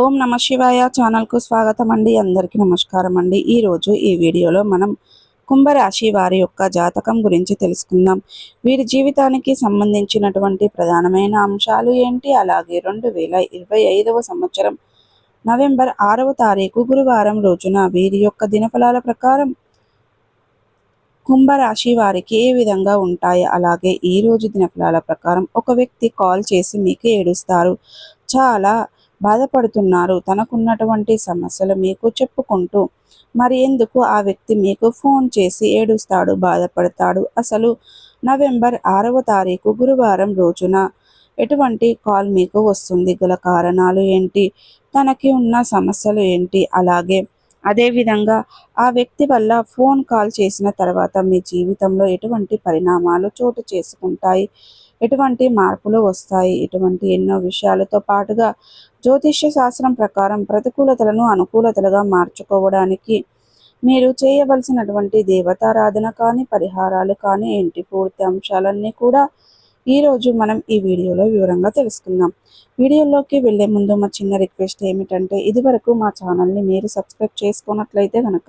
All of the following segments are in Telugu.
ఓం నమ శివాయ ఛానల్కు స్వాగతం అండి. అందరికీ నమస్కారం అండి. ఈరోజు ఈ వీడియోలో మనం కుంభరాశి వారి యొక్క జాతకం గురించి తెలుసుకుందాం. వీరి జీవితానికి సంబంధించినటువంటి ప్రధానమైన అంశాలు ఏంటి? అలాగే రెండు వేల ఇరవై ఐదవ సంవత్సరం నవంబర్ ఆరవ తారీఖు గురువారం రోజున వీరి యొక్క దినఫలాల ప్రకారం కుంభరాశి వారికి ఏ విధంగా ఉంటాయి? అలాగే ఈ రోజు దినఫలాల ప్రకారం ఒక వ్యక్తి కాల్ చేసి మీకు ఏడుస్తారు. చాలా బాధపడుతున్నారు. తనకున్నటువంటి సమస్యలు మీకు చెప్పుకుంటూ మరి ఎందుకు ఆ వ్యక్తి మీకు ఫోన్ చేసి ఏడుస్తాడు బాధపడతాడు? అసలు నవంబర్ ఆరవ తారీఖు గురువారం రోజున ఎటువంటి కాల్ మీకు వస్తుంది? గల కారణాలు ఏంటి? తనకి ఉన్న సమస్యలు ఏంటి? అలాగే అదేవిధంగా ఆ వ్యక్తి వల్ల ఫోన్ కాల్ చేసిన తర్వాత మీ జీవితంలో ఎటువంటి పరిణామాలు చోటు చేసుకుంటాయి? ఎటువంటి మార్పులు వస్తాయి? ఇటువంటి ఎన్నో విషయాలతో పాటుగా జ్యోతిష్య శాస్త్రం ప్రకారం ప్రతికూలతలను అనుకూలతలుగా మార్చుకోవడానికి మీరు చేయవలసినటువంటి దేవతారాధన కానీ పరిహారాలు కానీ ఏంటి పూర్తి అంశాలన్నీ కూడా ఈరోజు మనం ఈ వీడియోలో వివరంగా తెలుసుకుందాం. వీడియోలోకి వెళ్ళే ముందు మా చిన్న రిక్వెస్ట్ ఏమిటంటే ఇదివరకు మా ఛానల్ని మీరు సబ్స్క్రైబ్ చేసుకున్నట్లయితే కనుక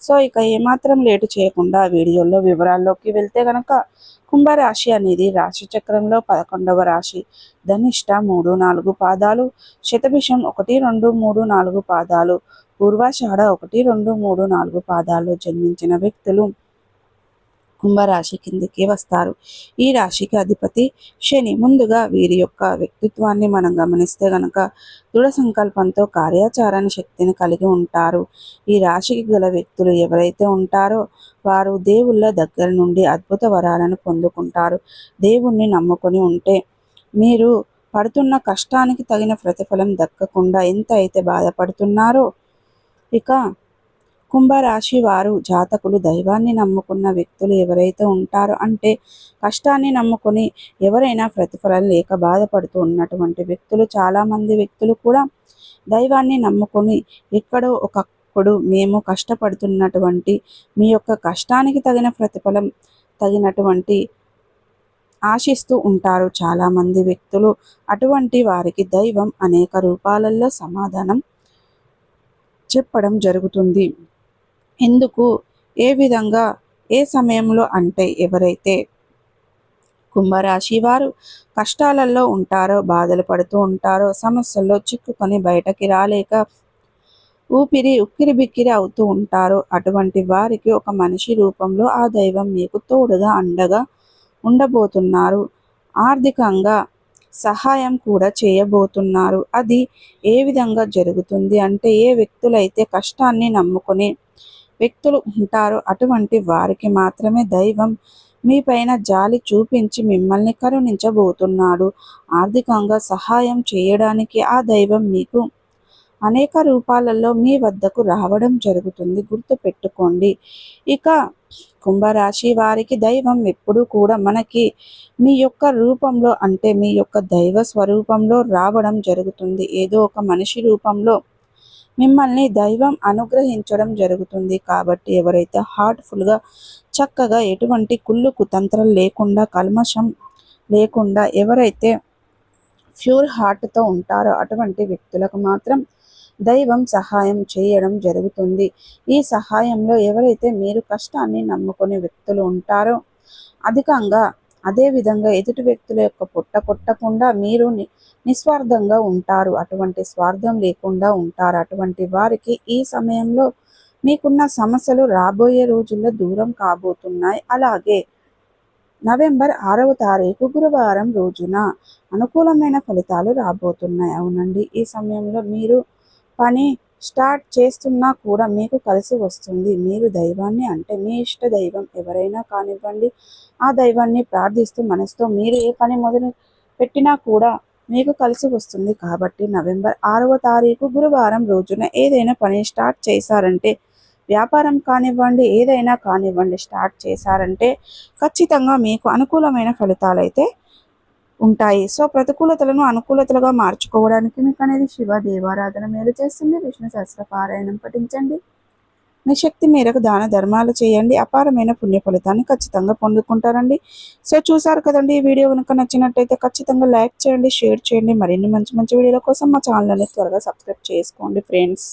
సో ఇక ఏమాత్రం లేటు చేయకుండా వీడియోలో వివరాల్లోకి వెళ్తే గనక కుంభరాశి అనేది రాశి చక్రంలో పదకొండవ రాశి. ధనిష్ట మూడు నాలుగు పాదాలు శతభిషం ఒకటి రెండు మూడు నాలుగు పాదాలు పూర్వాషాఢ ఒకటి రెండు మూడు నాలుగు పాదాల్లో జన్మించిన వ్యక్తులు. కుంభరాశి కిందికి వస్తారు. ఈ రాశికి అధిపతి శని. ముందుగా వీరి యొక్క వ్యక్తిత్వాన్ని మనం గమనిస్తే గనక దృఢ సంకల్పంతో కార్యాచరణ శక్తిని కలిగి ఉంటారు. ఈ రాశికి గల వ్యక్తులు ఎవరైతే ఉంటారో వారు దేవుళ్ళ దగ్గర నుండి అద్భుత వరాలను పొందుకుంటారు. దేవుణ్ణి నమ్ముకొని ఉంటే మీరు పడుతున్న కష్టానికి తగిన ప్రతిఫలం దక్కకుండా ఎంత అయితే బాధపడుతున్నారో ఇక కుంభరాశి వారు జాతకులు దైవాన్ని నమ్ముకున్న వ్యక్తులు ఎవరైతే ఉంటారో అంటే కష్టాన్ని నమ్ముకొని ఎవరైనా ప్రతిఫలం లేక బాధపడుతూ ఉన్నటువంటి వ్యక్తులు చాలామంది వ్యక్తులు కూడా దైవాన్ని నమ్ముకొని ఎక్కడో ఒకప్పుడు మేము కష్టపడుతున్నటువంటి మీ యొక్క కష్టానికి తగిన ప్రతిఫలం తగినటువంటి ఆశిస్తూ ఉంటారు చాలామంది వ్యక్తులు. అటువంటి వారికి దైవం అనేక రూపాలలో సమాధానం చెప్పడం జరుగుతుంది. ఎందుకు? ఏ విధంగా? ఏ సమయంలో? అంటే ఎవరైతే కుంభరాశి వారు కష్టాలలో ఉంటారో బాధలు పడుతూ ఉంటారో సమస్యల్లో చిక్కుకొని బయటకి రాలేక ఊపిరి ఉక్కిరి బిక్కిరి అవుతూ ఉంటారో అటువంటి వారికి ఒక మనిషి రూపంలో ఆ దైవం మీకు తోడుగా అండగా ఉండబోతున్నారు. ఆర్థికంగా సహాయం కూడా చేయబోతున్నారు. అది ఏ విధంగా జరుగుతుంది? అంటే ఏ వ్యక్తులైతే కష్టాన్ని నమ్ముకొని వ్యక్తులు ఉంటారో. అటువంటి వారికి మాత్రమే దైవం మీ పైన జాలి చూపించి మిమ్మల్ని కరుణించబోతున్నాడు. ఆర్థికంగా సహాయం చేయడానికి ఆ దైవం మీకు అనేక రూపాలలో మీ వద్దకు రావడం జరుగుతుంది. గుర్తు పెట్టుకోండి. ఇక కుంభరాశి వారికి దైవం ఎప్పుడూ కూడా మనకి మీ యొక్క రూపంలో అంటే మీ యొక్క దైవ స్వరూపంలో రావడం జరుగుతుంది. ఏదో ఒక మనిషి రూపంలో మిమ్మల్ని దైవం అనుగ్రహించడం జరుగుతుంది కాబట్టి ఎవరైతే హార్ట్ఫుల్గా చక్కగా ఎటువంటి కుళ్ళు కుతంత్రం లేకుండా కల్మషం లేకుండా ఎవరైతే ప్యూర్ హార్ట్తో ఉంటారో అటువంటి వ్యక్తులకు మాత్రం దైవం సహాయం చేయడం జరుగుతుంది. ఈ సహాయంలో ఎవరైతే మీరు కష్టాన్ని నమ్ముకునే వ్యక్తులు ఉంటారో అధికంగా అదేవిధంగా ఎదుటి వ్యక్తుల యొక్క పుట్ట కొట్టకుండా మీరు నిస్వార్థంగా ఉంటారు. అటువంటి స్వార్థం లేకుండా ఉంటారు. అటువంటి వారికి ఈ సమయంలో మీకున్న సమస్యలు రాబోయే రోజుల్లో దూరం కాబోతున్నాయి. అలాగే నవంబర్ ఆరవ తారీఖు గురువారం రోజున అనుకూలమైన ఫలితాలు రాబోతున్నాయి. అవునండి. ఈ సమయంలో మీరు పని స్టార్ట్ చేస్తున్నా కూడా మీకు కలిసి వస్తుంది. మీరు దైవాన్ని అంటే మీ ఇష్ట దైవం ఎవరైనా కానివ్వండి ఆ దైవాన్ని ప్రార్థిస్తూ మనసుతో మీరు ఏ పని మొదలు పెట్టినా కూడా మీకు కలిసి వస్తుంది. కాబట్టి నవంబర్ ఆరవ తారీఖు గురువారం రోజున ఏదైనా పని స్టార్ట్ చేశారంటే వ్యాపారం కానివ్వండి ఏదైనా కానివ్వండి స్టార్ట్ చేశారంటే ఖచ్చితంగా మీకు అనుకూలమైన ఫలితాలు అయితే ఉంటాయి. సో ప్రతికూలతలను అనుకూలతలుగా మార్చుకోవడానికి మీకు అనేది శివ దేవారాధన మేలు చేస్తుంది. విష్ణు సహస్ర పారాయణం పఠించండి. మీ శక్తి మేరకు దాన ధర్మాలు చేయండి. అపారమైన పుణ్య ఫలితాన్ని ఖచ్చితంగా పొందుకుంటారండి. సో చూసారు కదండి ఈ వీడియో కనుక నచ్చినట్టయితే ఖచ్చితంగా లైక్ చేయండి షేర్ చేయండి. మరిన్ని మంచి మంచి వీడియోల కోసం మా ఛానల్ అనేది త్వరగా సబ్స్క్రైబ్ చేసుకోండి ఫ్రెండ్స్.